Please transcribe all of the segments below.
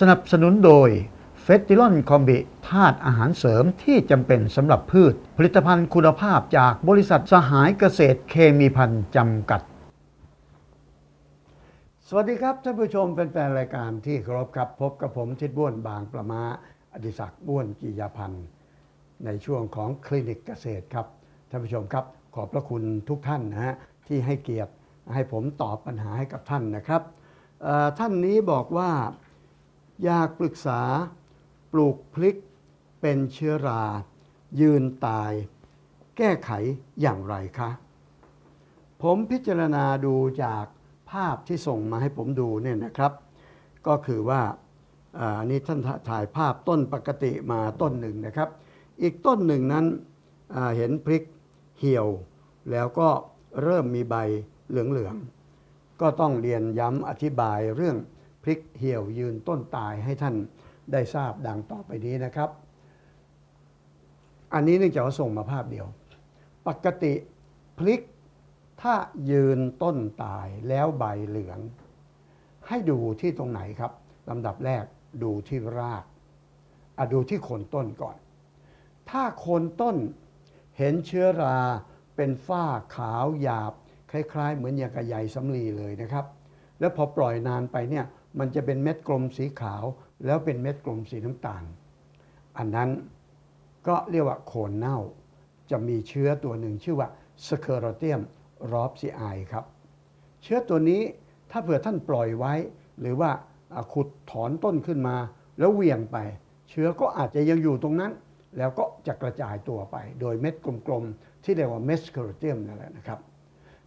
สนับสนุนโดยเฟสติลอนคอมบิธาตุอาหารเสริมที่จำเป็นสำหรับพืช ผลิตภัณฑ์คุณภาพจากบริษัทสหายเกษตรเคมีพันธ์จำกัด สวัสดีครับท่านผู้ชมแฟนๆรายการที่เคารพครับพบกับผมทิดบ้วนบางประมาอดิศักดิ์บ้วนกิยาพันธ์ในช่วงของคลินิกเกษตรครับท่านผู้ชมครับ ขอบพระคุณทุกท่านนะฮะที่ให้เกียรติให้ผมตอบปัญหาให้กับท่านนะครับท่านนี้บอกว่า อยากปรึกษา ปลูกพลิกเป็นเชื้อรา ยืนตาย แก้ไขอย่างไรคะ ผมพิจารณาดูจากภาพที่ส่งมาให้ผมดูเนี่ยนะครับ ก็คือว่าอันนี้ท่านถ่ายภาพต้นปกติมาต้นหนึ่งนะครับ อีกต้นหนึ่งนั้นเห็นพริกเหี่ยว แล้วก็เริ่มมีใบเหลืองๆก็ต้องเรียนย้ำอธิบายเรื่อง พริกเหี่ยวยืนต้นตายให้ท่านได้ทราบดังต่อไปนี้นะครับ อันนี้เนื่องจากว่าส่งมาภาพเดียว ปกติพริกถ้ายืนต้นตายแล้วใบเหลือง ให้ดูที่ตรงไหนครับลำดับแรกดูที่รากอะดูที่โคนต้นก่อน ถ้าโคนต้นเห็นเชื้อราเป็นฝ้าขาวหยาบ คล้าย ๆ เหมือนอย่างกระใยสำลีเลยนะครับ แล้วพอปล่อยนานไปเนี่ย มันจะเป็นเม็ดกลมสีขาว แล้วเป็นเม็ดกลมสีน้ำตาล อันนั้นก็เรียกว่าโคนเน่า จะมีเชื้อตัวหนึ่งชื่อว่าสเคอร์เตียมรอบซีไอครับ เชื้อตัวนี้ถ้าเผื่อท่านปล่อยไว้ หรือว่าขุดถอนต้นขึ้นมา แล้วเหวี่ยงไป เชื้อก็อาจจะยังอยู่ตรงนั้น แล้วก็จะกระจายตัวไป โดยเม็ดกลมๆ ที่เรียกว่าเมสเคอร์เตียมนั่นแหละนะครับ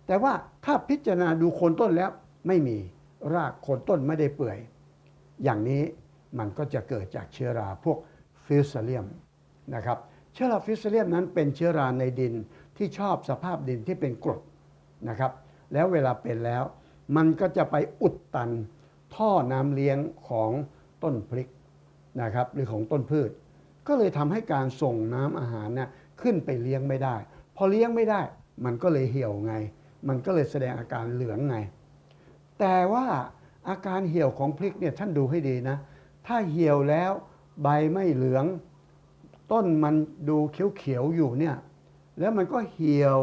แต่ว่าถ้าพิจารณาดูโคนต้นแล้วไม่มี รากโคนต้นไม่ได้เปื่อย อย่างนี้มันก็จะเกิดจากเชื้อราพวกฟิวเซเลียมนะครับเชื้อราฟิวเซเลียมนั้นเป็นเชื้อราในดินที่ชอบสภาพดินที่เป็นกรดนะครับ แล้วเวลาเป็นแล้ว มันก็จะไปอุดตันท่อน้ำเลี้ยงของต้นพริกนะครับหรือของต้นพืช ก็เลยทำให้การส่งน้ำอาหารเนี่ยขึ้นไปเลี้ยงไม่ได้ พอเลี้ยงไม่ได้ มันก็เลยเหี่ยวไง มันก็เลยแสดงอาการเหลืองไง แต่ว่าอาการเหี่ยวของพริกเนี่ยท่านดูให้ดีนะ ถ้าเหี่ยวแล้วใบไม่เหลือง ต้นมันดูเขียวๆอยู่เนี่ย แล้วมันก็เหี่ยว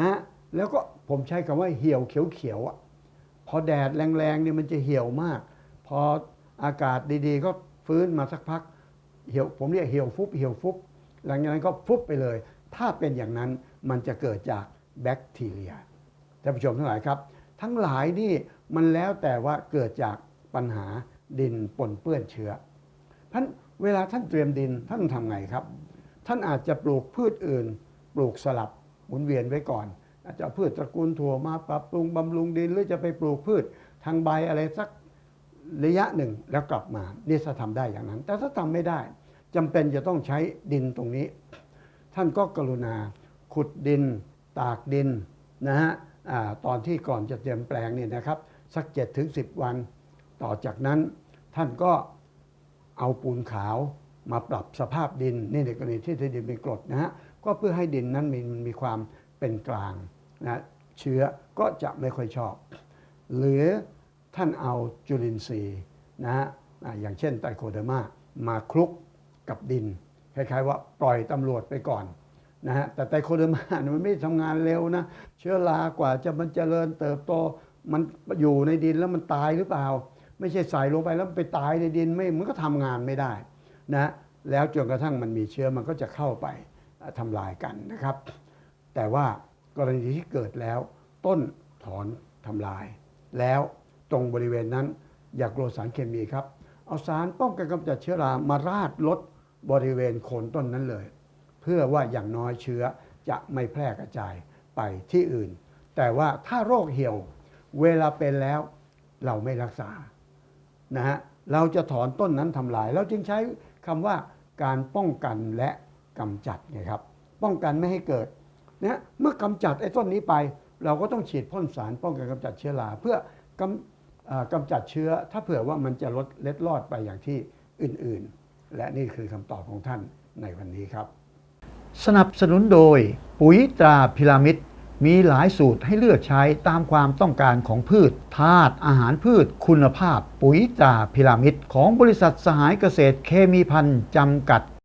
นะ แล้วก็ผมใช้คำว่าเหี่ยวเขียวๆอะพอแดดแรงๆเนี่ยมันจะเหี่ยวมาก พออากาศดีๆ ก็ฟื้นมาสักพักเหี่ยวผมเรียกเหี่ยวฟุบเหี่ยวฟุบหลังจากนั้นก็ฟุบไปเลย ถ้าเป็นอย่างนั้นมันจะเกิดจากแบคทีเรียท่านผู้ชมทั้งหลายครับ ทั้งหลายนี่มันแล้วแต่ว่าเกิดจากปัญหาดินปนเปื้อนเชื้อท่านเวลาท่านเตรียมดินท่านทำไงครับ ท่านอาจจะปลูกพืชอื่น ปลูกสลับหมุนเวียนไว้ก่อน อาจจะพืชตระกูลถั่วมาปรับปรุงบำรุงดินหรือจะไปปลูกพืชทางใบอะไรสักระยะหนึ่งแล้วกลับมานี่ถ้าทำได้อย่างนั้น แต่ถ้าทำไม่ได้จำเป็นจะต้องใช้ดินตรงนี้ ท่านก็กรุณาขุดดิน ตากดินนะฮะ ตอนที่ก่อนจะเตรียมแปลงเนี่ยนะครับ สัก7ถึง10 วัน ต่อจากนั้นท่านก็เอาปูนขาวมาปรับสภาพดินนี่ในกรณีที่ดินเป็นกรดนะฮะก็เพื่อให้ดินนั้นมีมีความเป็นกลางนะเชื้อก็จะไม่ค่อยชอบ หรือท่านเอาจุลินทรีย์นะฮะอ่าอย่างเช่นไตรโคเดอร์มามาคลุกกับดิน คล้ายๆว่าปล่อยตำรวจไปก่อน นะฮะแต่ไตโคเดอร์มานมันไม่ทำงานเร็วนะ เชื้อรากว่าจะมันเจริญเติบโตมันอยู่ในดินแล้วมันตายหรือเปล่า ไม่ใช่ใส่ลงไปแล้วไปตายในดินไม่มันก็ทำงานไม่ได้นะแล้วจนกระทั่งมันมีเชื้อมันก็จะเข้าไปอ่าทำลายกันนะครับ แต่ว่ากรณีที่เกิดแล้ว ต้นถอนทำลาย แล้วตรงบริเวณนั้นอย่ากลัวสารเคมีครับ เอาสารป้องกันกำจัดเชื้อรามาราดลดบริเวณโคนต้นนั้นเลย เพื่อว่าอย่างน้อยเชื้อจะไม่แพร่กระจายไปที่อื่น แต่ว่าถ้าโรคเหี่ยวเวลาเป็นแล้วเราไม่รักษานะฮะเราจะถอนต้นนั้นทำลาย เราจึงใช้คำว่าการป้องกันและกำจัดไงครับ ป้องกันไม่ให้เกิดนะเมื่อกำจัดไอ้ต้นนี้ไป เราก็ต้องฉีดพ่นสารป้องกันกำจัดเชื้อราเพื่อกำกำจัดเชื้อ ถ้าเผื่อว่ามันจะลดเล็ดลอดไปอย่างที่อื่นๆ และนี่คือคำตอบของท่านในวันนี้ครับ สนับสนุนโดย ปุ๋ยตราพิรามิดมีหลายสูตรให้เลือกใช้ตามความต้องการของพืชธาตุอาหารพืชคุณภาพ ปุ๋ยตราพิรามิดของบริษัทสหายเกษตรเคมีพันธ์จำกัด